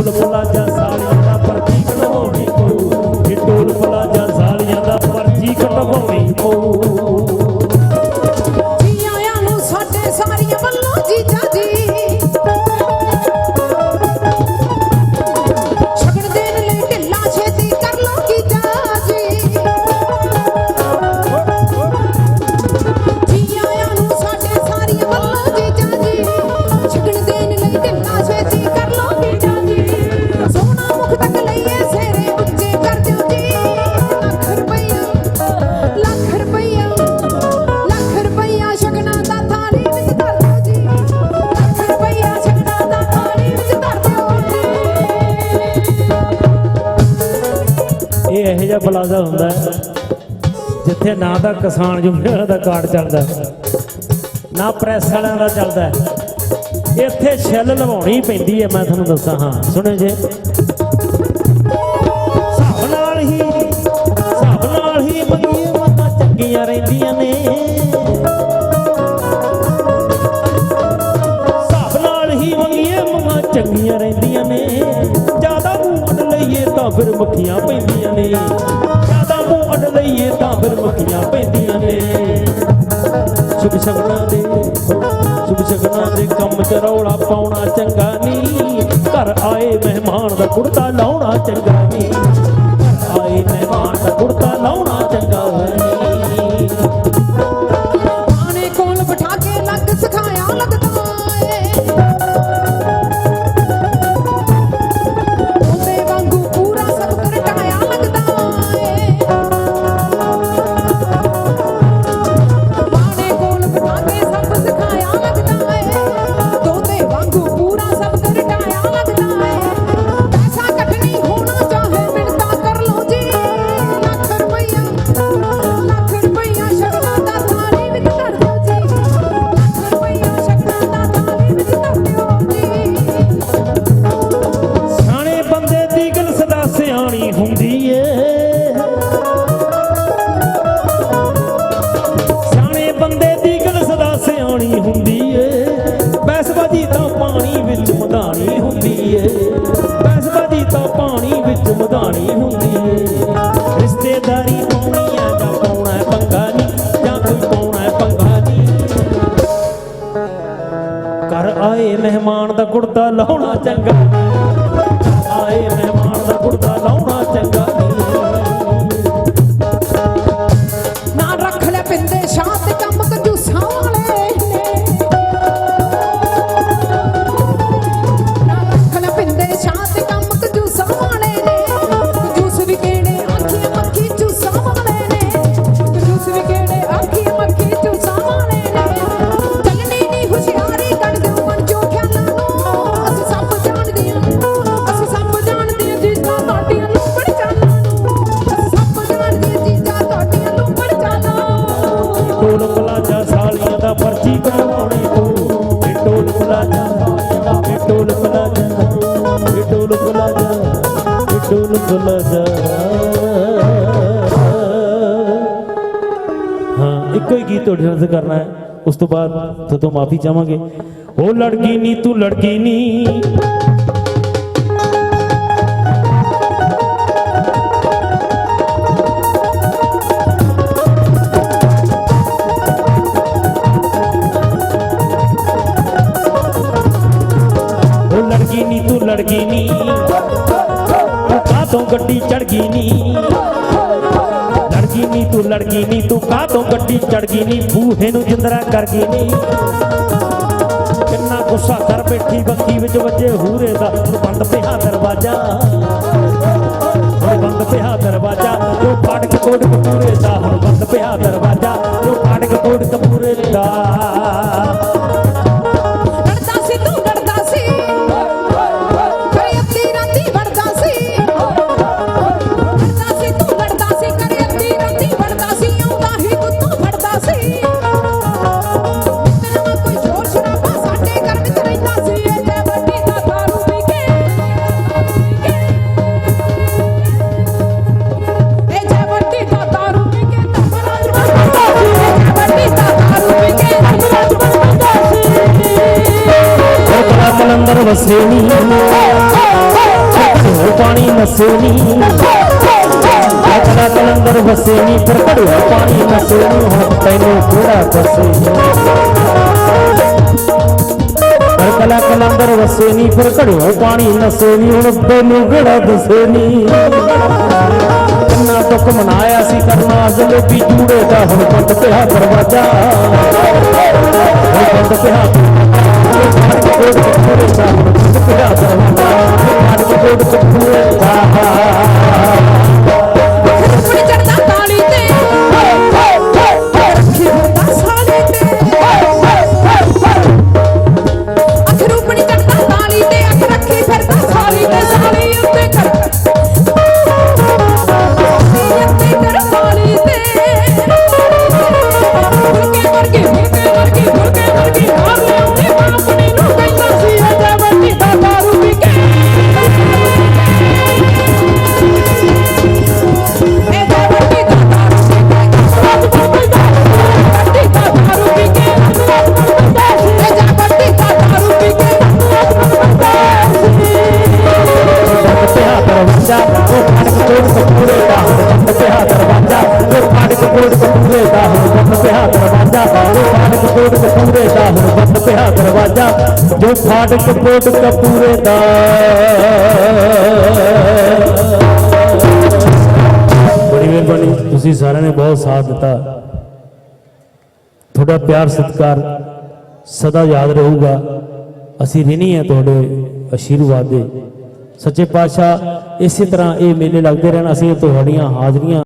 ফুল বলা যায় ਪਲਾਜ਼ਾ ਹੁੰਦਾ ਜਿੱਥੇ ਨਾ ਤਾਂ ਕਿਸਾਨ ਜੁਮੇਰਾ ਦਾ ਕਾਰਡ ਚੱਲਦਾ ਨਾ ਪ੍ਰੈਸ ਵਾਲਿਆਂ ਦਾ ਚੱਲਦਾ ਇੱਥੇ ਛਿੱਲ ਲਵਾਉਣੀ ਪੈਂਦੀ ਹੈ, ਮੈਂ ਤੁਹਾਨੂੰ ਦੱਸਾਂ, ਹਾਂ ਸੁਣੋ ਜੇ। ਹਿਸਾਬ ਨਾਲ ਹੀ, ਹਿਸਾਬ ਨਾਲ ਹੀ ਬਈਏ ਮਤਾ ਚੱਕੀਆਂ ਰਹਿੰਦੀਆਂ ਨੇ। ਹਿਸਾਬ ਨਾਲ ਚੰਗੀਆਂ ਰਹਿੰਦੀਆਂ ਨੇ। ਜ਼ਿਆਦਾ ਮੂੰਹ ਲਈਏ ਤਾਂ ਫਿਰ ਮੱਖੀਆਂ ਪੈਂਦੀਆਂ ਨੇ। ਸ਼ਗਨਾਂ ਦੇ ਸ਼ੁਭ ਸ਼ਗਨਾਂ ਦੇ ਕੰਮ ਚ ਰੌਲਾ ਪਾਉਣਾ ਚੰਗਾ ਨਹੀਂ ਘਰ ਆਏ ਮਹਿਮਾਨ ਦਾ ਕੁੜਤਾ ਲਾਉਣਾ ਚੰਗਾ ਨਹੀਂ ਪੌਦਾ ਲਾਉਣਾ ਚੰਗਾ। भूल भुल हाँ एक ही गीत तो थोड़े से करना है। उस तो बाद तो, तो माफ़ी चाहवा ओ लड़की नी तू लड़की नी ਗੱਡੀ ਚੜ ਨੀ। ਲੜਗੀ ਨੀ ਤੂੰ ਲੜਕੀ ਨੀ ਤੂੰ, ਕਾਹਤੋਂ ਗੱਡੀ ਚੜ ਗਈ ਨੀ? ਬੂਹੇ ਨੂੰ ਜਿੰਦਰਾ ਕਰ ਗਈ ਨੀ। ਕਿੰਨਾ ਗੁੱਸਾ ਕਰ ਬੈਠੀ ਬੱਕੀ ਵਿੱਚ ਵੱਜੇ ਹੂਰੇ ਦਾ ਬੰਦ ਪਿਆ ਦਰਵਾਜ਼ਾ। मसूनी जगन्नाथ कलंदर बसेनी पर कड़ुआ पानी मसूनी हम तेनों पूरा बसेनी। कला कलंदर वसेनी, पर कड़ो पानी नसेनी हूँ तेनू गड़ा दसेनी किन्ना दुख मनाया सी करना जलेबी चूड़े का हम बंद पिया दरवाज़ा। बंद पिया दरवाज़ा। ਹੁਣ ਕੋਟ ਕੱਪੂਰੇ ਦਾ ਹੁਣ ਬੰਦ ਪਿਆ ਦਰਵਾਜ਼ਾ, ਜੋ ਫਾਟਕ ਕੋਟ ਕੱਪੂਰੇ ਦਾ। ਬੜੀ ਮਿਹਰਬਾਨੀ, ਤੁਸੀਂ ਸਾਰਿਆਂ ਨੇ ਬਹੁਤ ਸਾਥ ਦਿੱਤਾ। ਤੁਹਾਡਾ ਪਿਆਰ ਸਤਿਕਾਰ ਸਦਾ ਯਾਦ ਰਹੂਗਾ। ਅਸੀਂ ਰਿਣੀ ਹੈ ਤੁਹਾਡੇ ਆਸ਼ੀਰਵਾਦ ਦੇ। ਸੱਚੇ ਪਾਤਸ਼ਾਹ, ਇਸੇ ਤਰ੍ਹਾਂ ਇਹ ਮੇਲੇ ਲੱਗਦੇ ਰਹਿਣ, ਅਸੀਂ ਤੁਹਾਡੀਆਂ ਹਾਜ਼ਰੀਆਂ